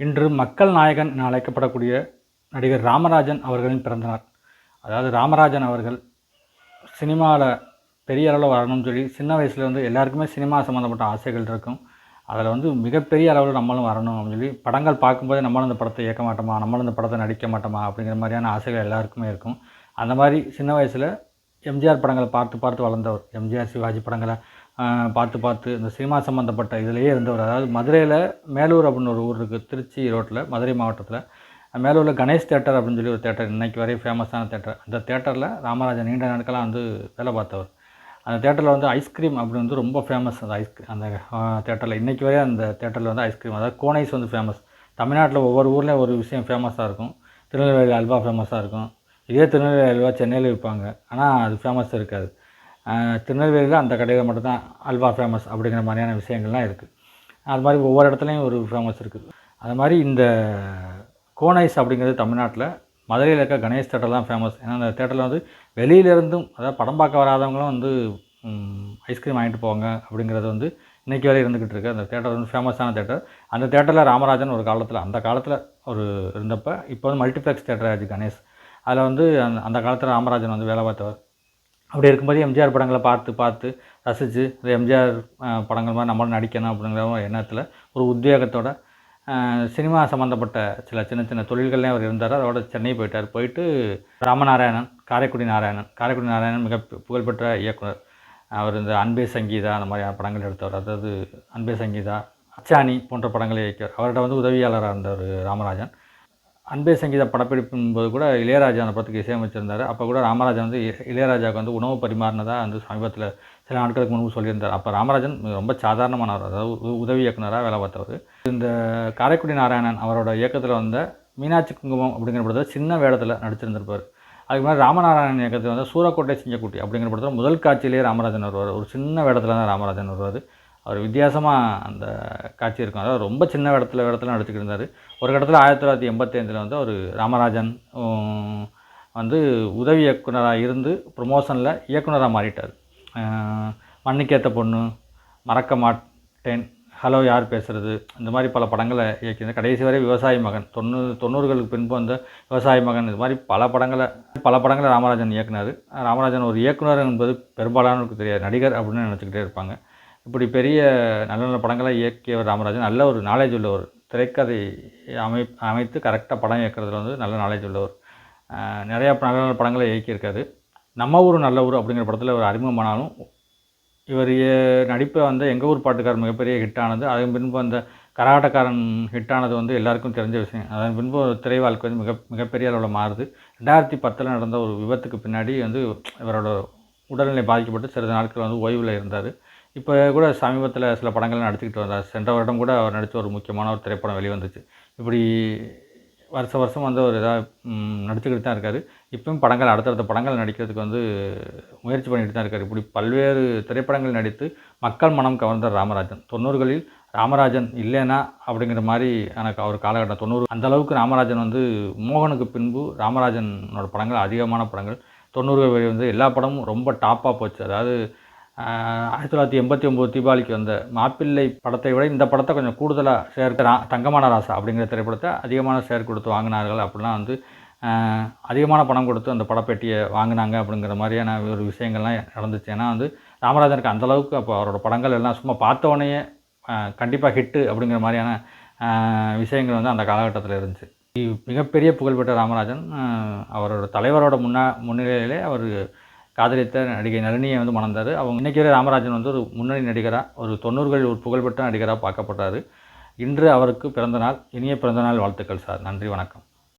இன்று மக்கள் நாயகன் என அழைக்கப்படக்கூடிய நடிகர் ராமராஜன் அவர்களின் பிறந்தநாள். அதாவது ராமராஜன் அவர்கள் சினிமாவில் பெரிய அளவில் வரணும்னு சொல்லி சின்ன வயசில் வந்து எல்லாருக்குமே சினிமா சம்மந்தப்பட்ட ஆசைகள் இருக்கும். அதில் வந்து மிகப்பெரிய அளவில் நம்மளும் வரணும் அப்படின்னு சொல்லி படங்கள் பார்க்கும்போதே நம்மளும் இந்த படத்தை இயக்க மாட்டோமா? நம்மளும் இந்த படத்தை நடிக்க மாட்டோமா? அப்படிங்கிற மாதிரியான ஆசைகள் எல்லாருக்குமே இருக்கும். அந்த மாதிரி சின்ன வயசில் எம்ஜிஆர் படங்களை பார்த்து பார்த்து வளர்ந்தவர். எம்ஜிஆர் சிவாஜி படங்களை பார்த்து பார்த்து இந்த சினிமா சம்மந்தப்பட்ட இதிலேயே இருந்தவர். அதாவது மதுரையில் மேலூர் அப்படின்னு ஒரு ஊர் இருக்குது திருச்சி ரோட்டில் மதுரை மாவட்டத்தில். மேலூரில் கணேஷ் தேட்டர் அப்படின்னு சொல்லி ஒரு தேட்டர் இன்னைக்கு வரை ஃபேமஸான தேட்டர் அந்த தேட்டரில் ராமராஜன் நீண்ட நாட்களாக வந்து வேலை பார்த்தவர். அந்த தேட்டரில் வந்து ஐஸ்கிரீம் அப்படின்னு வந்து ரொம்ப ஃபேமஸ் அந்த ஐஸ் அந்த தேட்டரில் இன்றைக்கி வரை அந்த தேட்டரில் வந்து ஐஸ்கிரீம் அதாவது கோனைஸ் வந்து ஃபேமஸ் தமிழ்நாட்டில் ஒவ்வொரு ஊர்லேயும் ஒரு விஷயம் ஃபேமஸாக இருக்கும். திருநெல்வேலி அல்வா ஃபேமஸாக இருக்கும். இதே திருநெல்வேலி அல்வா சென்னையில் விற்பாங்க ஆனால் அது ஃபேமஸ் இருக்காது. திருநெல்வேலியில் அந்த கடையில் மட்டும்தான் அல்வா ஃபேமஸ் அப்படிங்கிற மாதிரியான விஷயங்கள்லாம் இருக்குது அது மாதிரி ஒவ்வொரு இடத்துலையும் ஒரு ஃபேமஸ் இருக்குது அது மாதிரி இந்த கோனைஸ் அப்படிங்கிறது தமிழ்நாட்டில் மதுரையில் இருக்க கணேஷ் தேட்டர் தான் ஃபேமஸ் ஏன்னா அந்த தேட்டரில் வந்து வெளியிலேருந்தும் அதாவது படம் பார்க்க வராதவங்களும் வந்து ஐஸ்கிரீம் வாங்கிட்டு போவாங்க அப்படிங்கிறது வந்து இன்றைக்கி வரை இருந்துக்கிட்டு இருக்குது அந்த தேட்டர் வந்து ஃபேமஸான தேட்டர் அந்த தேட்டரில் ராமராஜன் ஒரு காலத்தில் அந்த காலத்தில் ஒரு இருந்தப்போ இப்போ வந்து மல்டிப்ளெக்ஸ் தேட்டர் ஆச்சு கணேஷ். அதில் வந்து அந்த அந்த காலத்தில் ராமராஜன் வந்து வேலை பார்த்தவர். அப்படி இருக்கும்போது எம்ஜிஆர் படங்களை பார்த்து பார்த்து ரசித்து இந்த எம்ஜிஆர் படங்கள் மாதிரி நம்மளும் நடிக்கணும் அப்படிங்கிற ஒரு எண்ணத்தில் ஒரு உத்வேகத்தோட சினிமா சம்மந்தப்பட்ட சில சின்ன சின்ன தொழில்கள்லேயும் அவர் இருந்தார். அதோட சென்னை போயிட்டார். போயிட்டு ராமநாராயணன் காரைக்குடி நாராயணன். காரைக்குடி நாராயணன் மிக புகழ்பெற்ற இயக்குனர். அவர் இந்த அன்பே சங்கீதா அந்த மாதிரியான படங்கள் எடுத்தவர். அதாவது அன்பே சங்கீதா அச்சாணி போன்ற படங்களை இயக்கியவர். அவர்கிட்ட வந்து உதவியாளராக இருந்தவர் ராமராஜன். அன்பே சங்கீத படப்பிடிப்பின் போது கூட இளையராஜா அந்த படத்துக்கு இசையமைச்சிருந்தார். அப்போ கூட ராமராஜன் வந்து இளையராஜாவுக்கு வந்து உணவு பரிமாறினதாக வந்து சமீபத்தில் சில நாட்களுக்கு முன்பு சொல்லியிருந்தார். அப்போ ராமராஜன் ரொம்ப சாதாரணமானவர். அதாவது உதவி இயக்குனராக வேலை பார்த்தவர். இந்த காரைக்குடி நாராயணன் அவரோட இயக்கத்தில் வந்த மீனாட்சி குங்குமம் அப்படிங்கிற படத்தில் சின்ன வேடத்தில் நடிச்சிருந்திருப்பார். அதுக்கு மாதிரி ராமநாராயணன் இயக்கத்தில் வந்து சூரக்கோட்டை சிங்கக்குட்டி அப்படிங்கிற படத்தில் முதல் காட்சியிலேயே ராமராஜன் வருவார். ஒரு சின்ன வேடத்தில் தான் ராமராஜன் வருவார். அவர் வித்தியாசமாக அந்த காட்சி இருக்கும். அதாவது ரொம்ப சின்ன இடத்துல இடத்துல நடிச்சுக்கிட்டு இருந்தார். ஒரு இடத்துல ஆயிரத்தி தொள்ளாயிரத்தி எண்பத்தைந்தில் வந்து அவர் ராமராஜன் வந்து உதவி இயக்குனராக இருந்து ப்ரொமோஷனில் இயக்குனராக மாறிட்டார். அஹ், மண்ணுக்கேத்த பொண்ணு மறக்க மாட்டேன் ஹலோ யார் பேசுகிறது இந்த மாதிரி பல படங்களை இயக்கியிருந்தார். கடைசி வரை விவசாயி மகன் தொண்ணூறு தொண்ணூறுகளுக்கு பின்பு வந்த விவசாய மகன் இது மாதிரி பல படங்களை பல படங்களை ராமராஜன் இயக்குனார். ராமராஜன் ஒரு இயக்குனர் என்பது பெரும்பாலானவருக்கு தெரியாது நடிகர் அப்படின்னு நினச்சிக்கிட்டே இருப்பாங்க. இப்படி பெரிய நல்ல நல்ல படங்களை இயக்கியவர் ராமராஜன் நல்ல ஒரு நாலேஜ் உள்ளவர் திரைக்கதை அமை அமைத்து கரெக்டாக படம் இயக்கிறதுல வந்து நல்ல நாலேஜ் உள்ளவர் நிறையா நல்ல நல்ல படங்களை இயக்கியிருக்காரு. நம்ம ஊர் நல்ல ஊர் அப்படிங்கிற படத்தில் ஒரு அறிமுகமானாலும் இவர் நடிப்பை வந்து எங்கள் ஊர் பாட்டுக்காரர் மிகப்பெரிய ஹிட்டானது அதன் பின்பு அந்த கரகாட்டக்காரன் ஹிட்டானது வந்து எல்லாருக்கும் தெரிஞ்ச விஷயம். அதன் பின்பு ஒரு திரை வாழ்க்கை வந்து மிக மிகப்பெரிய அளவில் மாறுது. ரெண்டாயிரத்தி பத்தில் நடந்த ஒரு விபத்துக்கு பின்னாடி வந்து இவரோட உடல்நிலை பாதிக்கப்பட்டு சிறிது நாட்கள் வந்து ஓய்வில் இருந்தார். இப்போ கூட சமீபத்தில் சில படங்கள் நடிச்சுக்கிட்டு வந்தார். சென்ற வருடம் கூட அவர் நடித்த ஒரு முக்கியமான ஒரு திரைப்படம் வெளிவந்துச்சு. இப்படி வருஷம் வருஷம் வந்து ஒரு இதாக நடிச்சுக்கிட்டு தான் இருக்கார். இப்பவும் படங்கள் அடுத்தடுத்த படங்கள் நடிக்கிறதுக்கு வந்து முயற்சி பண்ணிட்டு தான் இருக்கார். இப்படி பல்வேறு திரைப்படங்கள் நடித்து மக்கள் மனம் கவர்ந்த ராமராஜன். தொண்ணூறுகளில் ராமராஜன் இல்லைனா அப்படிங்கிற மாதிரி எனக்கு அவர் காலகட்டம் தொண்ணூறு அந்த அளவுக்கு ராமராஜன் வந்து மோகனுக்கு பின்பு ராமராஜனோட படங்கள் அதிகமான படங்கள். தொண்ணூறுகள் வரை வந்து எல்லா படமும் ரொம்ப டாப்பாக போச்சு. அதாவது ஆயிரத்தி தொள்ளாயிரத்தி எண்பத்தி ஒம்பது தீபாவளிக்கு வந்த மாப்பிள்ளை படத்தை விட இந்த படத்தை கொஞ்சம் கூடுதலாக சேர்க்கிறான் தங்கமான ராசா அப்படிங்கிற திரைப்படத்தை அதிகமான ஷேர் கொடுத்து வாங்கினார்கள். அப்படிலாம் வந்து அதிகமான பணம் கொடுத்து அந்த படப்பெட்டியை வாங்கினாங்க அப்படிங்கிற மாதிரியான ஒரு விஷயங்கள்லாம் நடந்துச்சு. ஏன்னா வந்து ராமராஜனுக்கு அந்த அளவுக்கு அப்போ அவரோட படங்கள் எல்லாம் சும்மா பார்த்த கண்டிப்பாக ஹிட்டு அப்படிங்கிற மாதிரியான விஷயங்கள் வந்து அந்த காலகட்டத்தில் இருந்துச்சு. மிகப்பெரிய புகழ்பெற்ற ராமராஜன் அவரோட தலைவரோட முன்னா முன்னிலையிலே அவர் காதலித்த நடிகை நளினியை வந்து மணந்தார். அவங்க இன்றைக்கி ராமராஜன் வந்து ஒரு முன்னணி நடிகராக ஒரு தொண்ணூறுகளில் ஒரு புகழ்பெற்ற நடிகராக பார்க்கப்பட்டார். இன்று அவருக்கு பிறந்தநாள் இனிய பிறந்தநாள் வாழ்த்துக்கள் சார். நன்றி வணக்கம்.